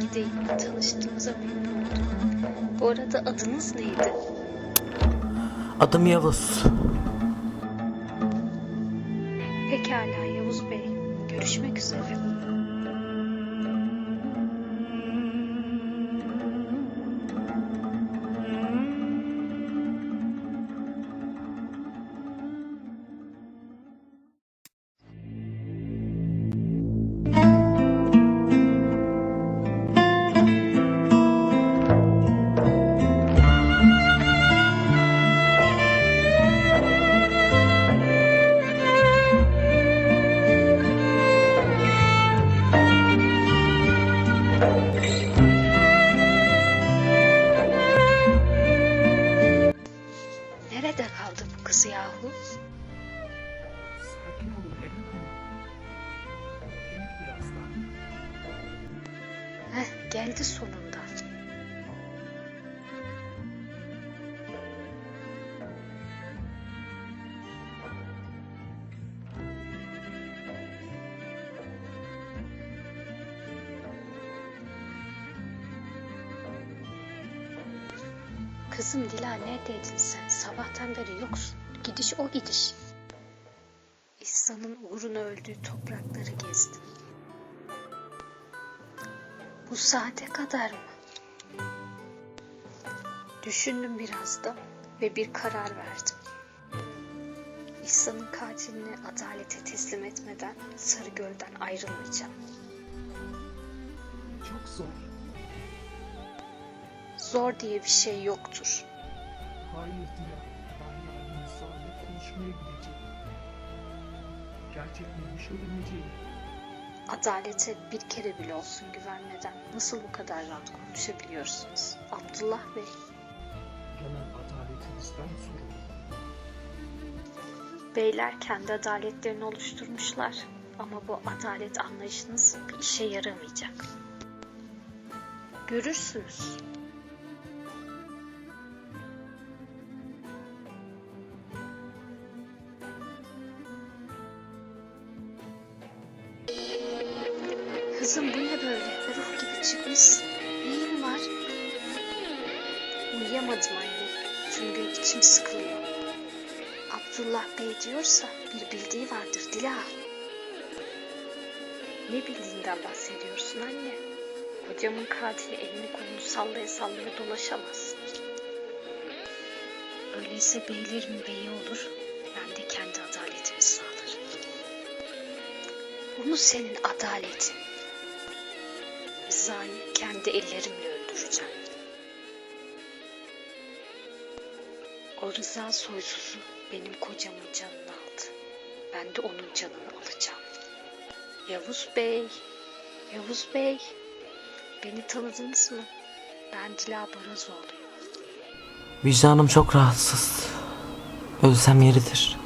önemli değil. Tanıştığımıza memnun oldum. Bu arada adınız neydi? Adım Yavuz. Pekala Yavuz Bey. Görüşmek üzere. Geldi sonunda. Kızım Dila neredeydin sen? Sabahtan beri yoksun. Gidiş o gidiş. İhsan'ın uğruna öldüğü toprakları gezdim. Bu saate kadar mı? Düşündüm biraz da ve bir karar verdim. İhsan'ın katilini adalete teslim etmeden Sarıgöl'den ayrılmayacağım. Çok zor. Zor diye bir şey yoktur. Hayır Dila. Ben yarın Musa'yla konuşmaya gideceğim. Gerçek neymiş öğreneceğim. Adalete bir kere bile olsun güvenmeden nasıl bu kadar rahat konuşabiliyorsunuz? Abdullah Bey, Yanan adaletinizden sorumlu. beyler kendi adaletlerini oluşturmuşlar. Ama bu adalet anlayışınız bir işe yaramayacak. Görürsünüz. Kızım bu ne böyle? Ruh gibi çıkmışsın. Neyin var? Uyuyamadım anne. Tüm gün içim sıkılıyor. Abdullah Bey diyorsa bir bildiği vardır Dila. Ne bildiğinden bahsediyorsun anne? Kocamın katili elini kolunu sallaya sallaya dolaşamaz. Öyleyse beylerin beyi olur. Ben de kendi adaletimi sağlarım. Bu mu senin adaletin? Rıza'yı kendi ellerimle öldüreceğim. O Rıza soysuzu benim kocamın canını aldı. Ben de onun canını alacağım. Yavuz Bey, Yavuz Bey, beni tanıdınız mı? Ben Dila Barazoğlu'yum. Vicdanım çok rahatsız. Ölsem yeridir.